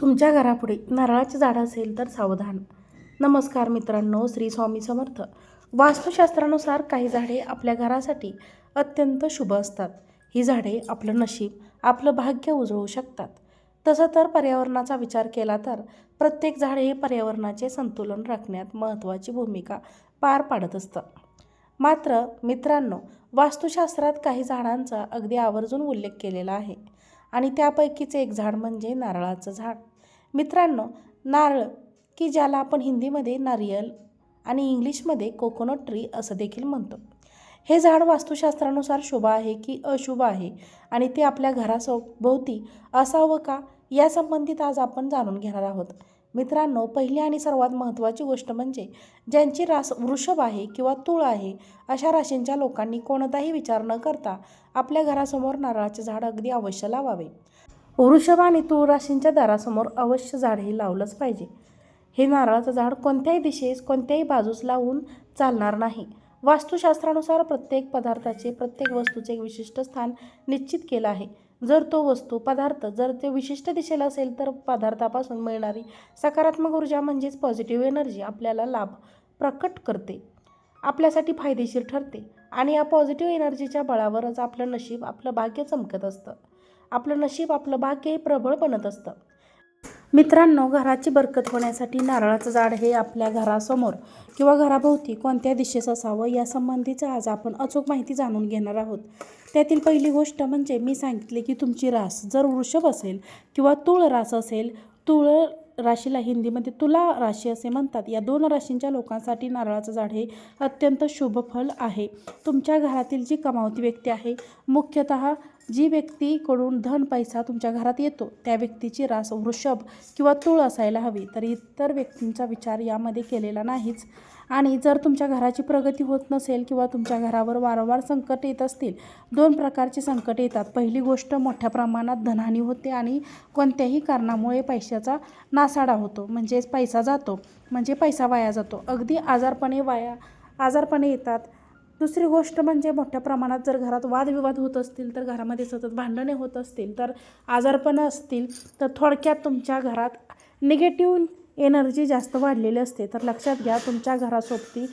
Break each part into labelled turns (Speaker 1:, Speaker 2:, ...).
Speaker 1: तुमच्या घरापुढे नारळाचे झाड असेल तर सावधान. नमस्कार मित्रांनो श्री स्वामी समर्थ. वास्तुशास्त्रानुसार काही झाडे आपल्या घरासाठी अत्यंत शुभ असतात. ही झाडे आपलं नशीब आपलं भाग्य उजळू शकतात. तसं तर पर्यावरणाचा विचार केला तर प्रत्येक झाड हे पर्यावरणाचे संतुलन राखण्यात महत्त्वाची भूमिका पार पाडत असतं. मात्र मित्रांनो वास्तुशास्त्रात काही झाडांचा अगदी आवर्जून उल्लेख केलेला आहे. आणि त्यापैकीच एक झाड म्हणजे नारळाचं झाड. मित्रांनो नारळ की ज्याला आपण हिंदीमध्ये नारियल आणि इंग्लिशमध्ये कोकोनट ट्री असं देखील म्हणतो. हे झाड वास्तुशास्त्रानुसार शुभ आहे की अशुभ आहे आणि ते आपल्या घरासोभोवती असावं का यासंबंधित आज आपण जाणून घेणार आहोत. मित्रांनो पहिली आणि सर्वात महत्त्वाची गोष्ट म्हणजे ज्यांची रास वृषभ आहे किंवा तूळ आहे अशा राशींच्या लोकांनी कोणताही विचार न करता आपल्या घरासमोर नारळाचे झाड अगदी अवश्य लावावे. वृषभ आणि तुळराशींच्या दारासमोर अवश्य झाड हे लावलंच पाहिजे. हे नारळाचं झाड कोणत्याही दिशेस कोणत्याही बाजूस लावून चालणार नाही. वास्तुशास्त्रानुसार प्रत्येक पदार्थाचे प्रत्येक वस्तूचे एक विशिष्ट स्थान निश्चित केलं आहे. जर तो वस्तू पदार्थ जर ते विशिष्ट दिशेला असेल तर पदार्थापासून मिळणारी सकारात्मक ऊर्जा म्हणजेच पॉझिटिव्ह एनर्जी आपल्याला लाभ प्रकट करते. आपल्यासाठी फायदेशीर ठरते आणि या पॉझिटिव्ह एनर्जीच्या बळावरच आपलं नशीब आपलं भाग्य चमकत असतं. आपलं नशीब आपलं भाग्य हे प्रबळ बनत असतं. मित्रांनो घराची बरकत होण्यासाठी नारळाचं झाड हे आपल्या घरासमोर किंवा घराभोवती कोणत्या दिशेस असावं या संबंधीचं आज आपण अचूक माहिती जाणून घेणार आहोत. त्यातील पहिली गोष्ट म्हणजे मी सांगितले की तुमची रास जर वृषभ असेल किंवा तुळ रास असेल तुळ राशीला हिंदीमध्ये तुला राशी असे म्हणतात. या दोन राशींच्या लोकांसाठी नारळाचं झाड हे अत्यंत शुभफल आहे. तुमच्या घरातील जी कमावती व्यक्ती आहे मुख्यतः जी व्यक्तीकडून धन पैसा तुमच्या घरात येतो त्या व्यक्तीची रास वृषभ किंवा तूळ असायला हवी. तर इतर व्यक्तींचा विचार यामध्ये केलेला नाहीच. आणि जर तुमच्या घराची प्रगती होत नसेल किंवा तुमच्या घरावर वारंवार संकट येत असतील दोन प्रकारचे संकट येतात. पहिली गोष्ट मोठ्या प्रमाणात धनहानी होते आणि कोणत्याही कारणामुळे पैशाचा नासाडा होतो. म्हणजेच पैसा जातो म्हणजे पैसा वाया जातो. अगदी आजारपणे वाया आजारपणे येतात. दुसरी गोष्ट म्हणजे मोठ्या प्रमाणात जर घरात वादविवाद होत असतील तर घरामध्ये सतत भांडणे होत असतील तर आजारपणं असतील तर थोडक्यात तुमच्या घरात निगेटिव्ह एनर्जी जास्त वाढलेली असते. तर लक्षात घ्या तुमच्या घरासोबती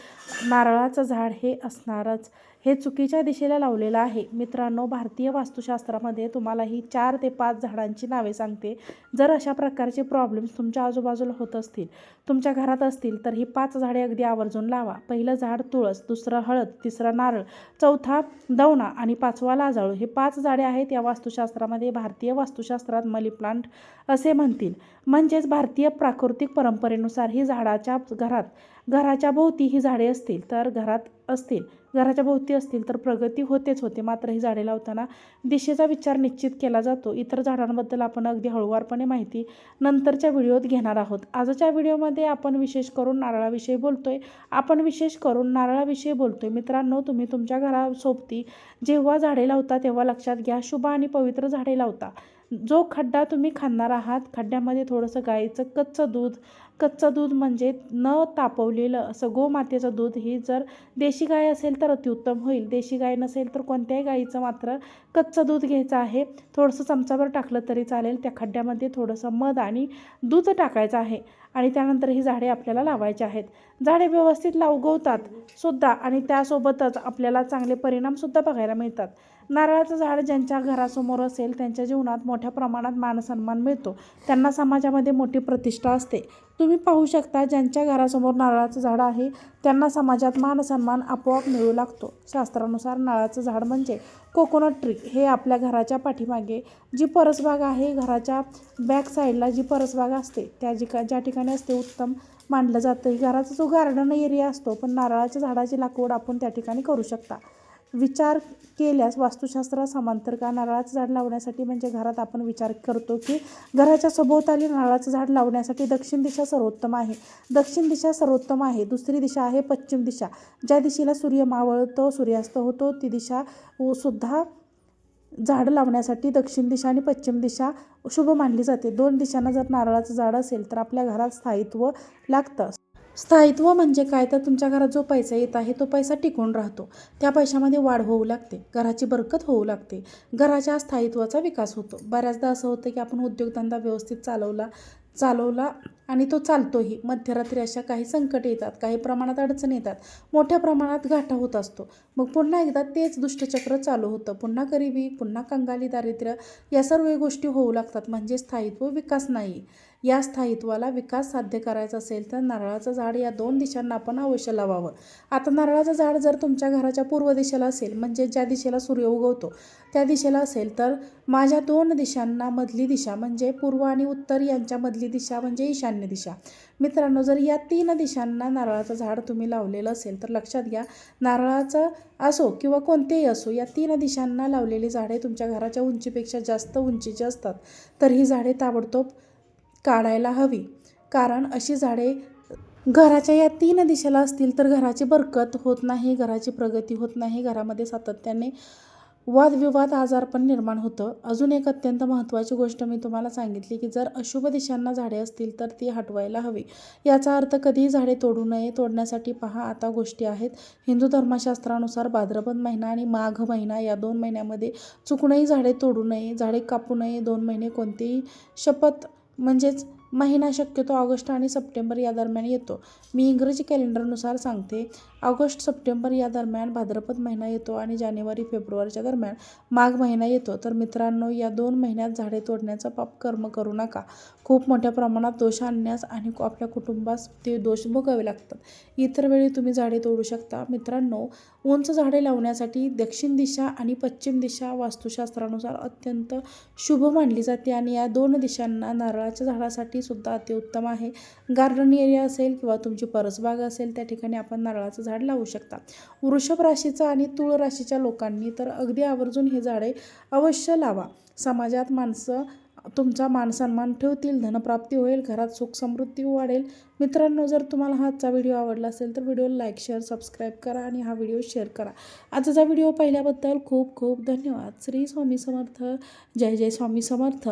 Speaker 1: नारळाचं झाड हे असणारच. हे चुकीच्या दिशेला लावलेलं आहे. मित्रांनो भारतीय वास्तुशास्त्रामध्ये तुम्हाला ही चार ते पाच झाडांची नावे सांगते. जर अशा प्रकारचे प्रॉब्लेम्स तुमच्या आजूबाजूला होत असतील तुमच्या घरात असतील तर ही पाच झाडे अगदी आवर्जून लावा. पहिलं झाड तुळस दुसरं हळद तिसरं नारळ चौथा दवना आणि पाचवा लाजाळू. हे पाच झाडे आहेत या वास्तुशास्त्रामध्ये. भारतीय वास्तुशास्त्रात मनी प्लांट असे म्हणतील. म्हणजेच भारतीय प्राकृतिक परंपरेनुसार ही झाडाच्या घरात घराच्या भोवती ही झाडे असतील तर घरात असतील. घराच्या भोवती असतील तर प्रगती होतेच होते. मात्र ही झाडे लावताना दिशेचा विचार निश्चित केला जातो. इतर झाडांबद्दल आपण अगदी हळूवारपणे माहिती नंतरच्या व्हिडिओत घेणार आहोत. आजच्या व्हिडिओमध्ये आपण विशेष करून नारळाविषयी बोलतो आहे आपण विशेष करून नारळाविषयी बोलतो आहे मित्रांनो तुम्ही तुमच्या घरासोबती जेव्हा झाडे लावता तेव्हा लक्षात घ्या शुभ आणि पवित्र झाडे लावता. जो खड्डा तुम्ही खाणार आहात खड्ड्यामध्ये थोडंसं गाईचं कच्चं दूध कच्चं दूध म्हणजे न तापवलेलं असं गोमातेचं दूध ही जर देशी गाय असेल तर अतिउत्तम होईल. देशी गाय नसेल तर कोणत्याही गायीचं मात्र कच्चं दूध घ्यायचं आहे. थोडंसं चमचाभर टाकलं तरी चालेल. त्या खड्ड्यामध्ये थोडंसं मध आणि दूध टाकायचं आहे. आणि त्यानंतर ही झाडे आपल्याला लावायची आहेत. झाडे व्यवस्थित ला उगवतात सुद्धा आणि त्यासोबतच आपल्याला चांगले परिणामसुद्धा बघायला मिळतात. नारळाचं झाड ज्यांच्या घरासमोर असेल त्यांच्या जीवनात मोठ्या प्रमाणात मानसन्मान मिळतो. त्यांना समाजामध्ये मोठी प्रतिष्ठा असते. तुम्ही पाहू शकता ज्यांच्या घरासमोर नारळाचं झाड आहे त्यांना समाजात मानसन्मान आपोआप मिळू लागतो. शास्त्रानुसार नारळाचं झाड म्हणजे कोकोनट ट्री. हे आपल्या घराच्या पाठीमागे जी परसबाग आहे घराच्या बॅक साईडला जी परसबाग असते त्या जी ज्या ठिकाणी असते उत्तम मानलं जातं. घराचा जो गार्डन एरिया असतो पण नारळाच्या झाडाची लागवड आपण त्या ठिकाणी करू शकता. विचार केल्यास वास्तुशास्त्रा समांतर का नारळाचं झाड लावण्यासाठी म्हणजे घरात आपण विचार करतो की घराच्या सभोवताली नारळाचं झाड लावण्यासाठी दक्षिण दिशा सर्वोत्तम आहे. दक्षिण दिशा सर्वोत्तम आहे. दुसरी दिशा आहे पश्चिम दिशा. ज्या दिशेला सूर्य मावळतो सूर्यास्त होतो ती दिशा सुद्धा झाडं लावण्यासाठी दक्षिण दिशा आणि पश्चिम दिशा शुभ मानली जाते. दोन दिशांना जर नारळाचं झाड असेल तर आपल्या घरात स्थायित्व लागतं. स्थायित्व म्हणजे काय? तर तुमच्या घरात जो पैसा येत आहे तो पैसा टिकून राहतो. त्या पैशामध्ये वाढ होऊ लागते. घराची बरकत होऊ लागते. घराच्या स्थायित्वाचा विकास होतो. बऱ्याचदा असं होतं की आपण उद्योगधंदा व्यवस्थित चालवला चालवला आणि तो चालतोही. मध्यरात्री अशा काही संकट येतात काही प्रमाणात अडचण येतात. मोठ्या प्रमाणात घाटा होत असतो. मग पुन्हा एकदा तेच दुष्टचक्र चालू होतं. पुन्हा गरिबी पुन्हा कंगाली दारिद्र्य या सर्व गोष्टी होऊ लागतात. म्हणजे स्थायित्व विकास नाही. या स्थायित्वाला विकास साध्य करायचा असेल तर नारळाचं झाड या दोन दिशांना आपण अवश्य लावावं. आता नारळाचं झाड जर तुमच्या घराच्या पूर्व दिशेला असेल म्हणजे ज्या दिशेला सूर्य उगवतो त्या दिशेला असेल तर माझ्या दोन दिशांना मधली दिशा म्हणजे पूर्व आणि उत्तर यांच्या मधली दिशा म्हणजे ईशान्य दिशा. मित्रांनो जर या तीन दिशांना नारळाचं झाड तुम्ही लावलेलं असेल तर लक्षात घ्या नारळाचं असो किंवा कोणतेही असो या तीन दिशांना लावलेली झाडे तुमच्या घराच्या उंचीपेक्षा जास्त उंचीची असतात. तर ही झाडे ताबडतोब काढायला हवी. कारण अशी झाडे घराच्या या तीन दिशेला असतील तर घराची बरकत होत नाही घराची प्रगती होत नाही घरामध्ये सातत्याने वादविवाद आजार पण निर्माण होतं. अजून एक अत्यंत महत्त्वाची गोष्ट मी तुम्हाला सांगितली की जर अशुभ दिशांना झाडे असतील तर ती हटवायला हवी. याचा अर्थ कधीही झाडे तोडू नये तोडण्यासाठी पहा आता गोष्टी आहेत. हिंदू धर्मशास्त्रानुसार भाद्रपद महिना आणि माघ महिना या दोन महिन्यामध्ये चुकूनही झाडे तोडू नये झाडे कापू नये दोन महिने कोणतीही शपथ म्हणजेच महिना शक्यतो ऑगस्ट आणि सप्टेंबर या दरम्यान येतो. मी इंग्रजी कॅलेंडरनुसार सांगते. ऑगस्ट सप्टेंबर या दरम्यान भाद्रपद महिना येतो आणि जानेवारी फेब्रुवारीच्या दरम्यान माघ महिना येतो. तर मित्रांनो या दोन महिन्यात झाडे तोडण्याचा पाप कर्म करू नका. खूप मोठ्या प्रमाणात दोष आणण्यास आणि आपल्या कुटुंबास ते दोष भोगावे लागतात. इतर वेळी तुम्ही झाडे तोडू शकता. मित्रांनो उंच झाडे लावण्यासाठी दक्षिण दिशा आणि पश्चिम दिशा वास्तुशास्त्रानुसार अत्यंत शुभ मानली जाते आणि या दोन दिशांना नारळाच्या झाडासाठी सुद्धा अतिउत्तम आहे. गार्डन एरिया असेल किंवा तुमची परसबाग असेल त्या ठिकाणी आपण नारळाचं झाड लावू शकता वृषभ राशीचा आणि तुळ राशीच्या लोकांनी तर अगदी आवर्जून हे झाडे अवश्य लावा. समाजात माणसं तुमचा मानसन्मान ठेवतील धनप्राप्ती होईल घरात सुख समृद्धी वाढेल. मित्रांनो जर तुम्हाला हा आजचा व्हिडिओ आवडला असेल तर व्हिडिओला लाईक शेअर सबस्क्राईब करा आणि हा व्हिडिओ शेअर करा. आजचा व्हिडिओ पाहिल्याबद्दल खूप खूप धन्यवाद. श्री स्वामी समर्थ. जय जय स्वामी समर्थ.